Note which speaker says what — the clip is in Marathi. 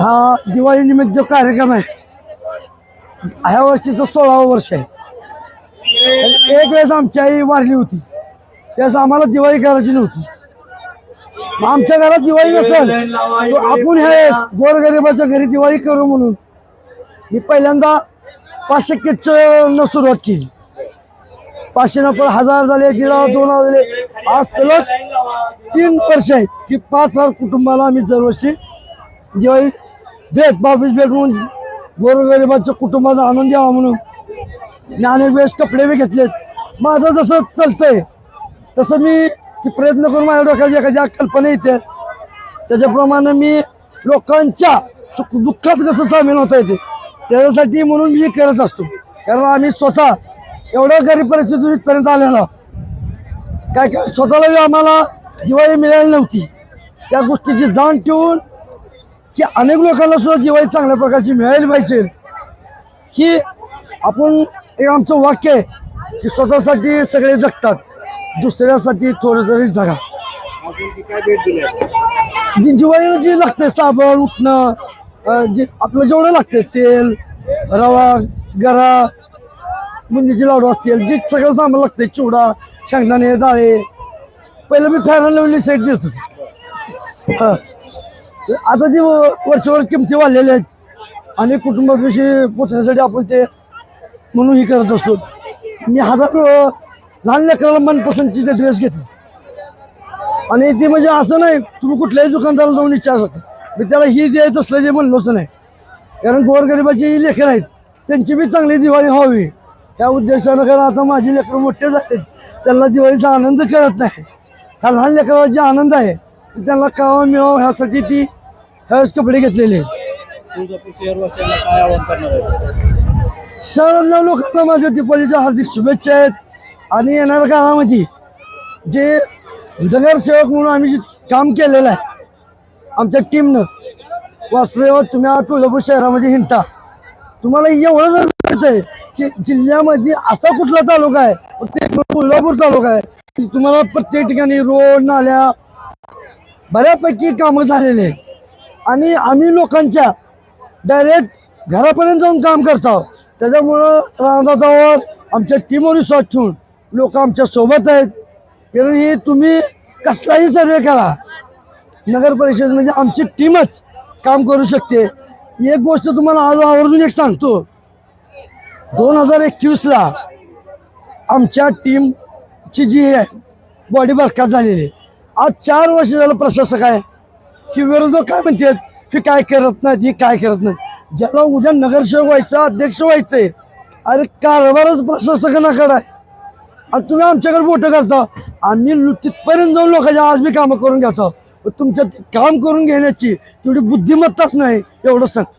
Speaker 1: हा
Speaker 2: दिवाळी निमित्त जो कार्यक्रम आहे ह्या वर्षीचं सोळावं वर्ष आहे. एक वेळेस आमची आई वारली होती. त्यावेळेस आम्हाला दिवाळी करायची नव्हती. मग आमच्या घरात दिवाळी नसेल आपण ह्या वेळेस गोरगरिबाच्या घरी दिवाळी करू म्हणून मी पहिल्यांदा पाचशे किटचं सुरुवात केली. पाचशे न हजार झाले दीड हजार दोन हजार झाले. आज सलग तीन वर्ष आहेत की पाच हजार कुटुंबाला आम्ही दरवर्षी दिवाळी भेट बावीस भेट म्हणून गोरगरिबाच्या कुटुंबाचा आनंद यावा म्हणून मी अनेक वेळेस कपडे बी घेतलेत. माझं जसं चालतंय तसं मी ती प्रयत्न करून माझ्या डोक्यात एखाद्या कल्पना येते त्याच्याप्रमाणे मी लोकांच्या सुख दुःखात कसं सामील होता येते त्याच्यासाठी म्हणून मी करत असतो. कारण आम्ही स्वतः एवढ्या गरीब परिस्थितीपर्यंत आलेलो काय काय स्वतःला आम्हाला दिवाळी मिळाली नव्हती त्या गोष्टीची जाण ठेवून की अनेक लोकांना सुद्धा दिवाळी चांगल्या प्रकारची मिळायला पाहिजे ही आपण एक आमचं वाक्य आहे की स्वतःसाठी सगळे जगतात दुसऱ्यासाठी थोडं तरी जगा
Speaker 1: आहे?
Speaker 2: जी दिवाळीला जी लागते साबण उठणं जे आपलं जेवढं लागते तेल रवा गरा म्हणजे बुंदीचे लाडू असतील जे सगळं सामान लागते चिवडा शेंगदाणे डाळे. पहिलं मी फॅन लावली साईड देत होते. हा. आता ती वरच्यावर किमती वाढलेल्या आहेत. आणि कुटुंबाविषयी पोचण्यासाठी आपण ते म्हणून ही करत असतो. मी हजार लहान लेकराला मनपसंतचे ड्रेस घेतले. आणि ते म्हणजे असं नाही तुम्ही कुठल्याही दुकानदाराला जाऊन विचारू शकता. मी त्याला ही द्यायचं असलं जे म्हणलोच नाही. कारण गोरगरिबाची लेकर आहेत. त्यांची बी चांगली दिवाळी व्हावी. या उद्देशानं कारण आता माझी लेकरं मोठे झालेत. त्यांना दिवाळीचा आनंद कळत नाही. ह्या लहान लेकराला जे आनंद आहे त्यांना कावा मिळावं ह्यासाठी ती ह्यावेळेस कपडे घेतलेले आहेत.
Speaker 1: तुळजापूर शहरवासियांना काय आवाहन करणार आहे
Speaker 2: शहरातल्या लोकांना माझ्या दीपावलीच्या हार्दिक शुभेच्छा आहेत. आणि येणाऱ्या काळामध्ये जे नगरसेवक म्हणून आम्ही जे काम केलेलं आहे आमच्या टीमनं वासुदेव तुम्ही आज तुळजापूर शहरामध्ये हिंडता. तुम्हाला एवढं जर कळतंय की जिल्ह्यामध्ये असा कुठला तालुका आहे? ते कोल्हापूर तालुका आहे. की तुम्हाला प्रत्येक ठिकाणी रोड नाल्या बऱ्यापैकी कामं झालेले आहेत. आणि आम्ही लोकांच्या डायरेक्ट घरापर्यंत जाऊन काम करतो त्याच्यामुळं रामदासावर आमच्या टीमवर विश्वास ठेवून लोक आमच्यासोबत आहेत. कारण हे तुम्ही कसलाही सर्वे करा. नगर परिषद म्हणजे आमची टीमच काम करू शकते. एक गोष्ट तुम्हाला आज आवर्जून एक सांगतो. दोन हजार एकवीसला आमच्या टीमची जी हे आहे बॉडी बरखात झालेली आहे. आज चार वर्ष झालं प्रशासक आहे. की विरोधक काय म्हणतात? की काय करत नाहीत ही काय करत नाहीत? ज्याला उद्या नगरसेवक व्हायचं अध्यक्ष व्हायचंय अरे कारभारच प्रशासकांकडे आहे. आणि तुम्ही आमच्याकडे मोठं करता. आम्ही तिथपर्यंत जाऊन लोकांच्या आज बी कामं करून घेतो तुमच्या काम करून घेण्याची तेवढी बुद्धिमत्ताच नाही एवढं सांगतो.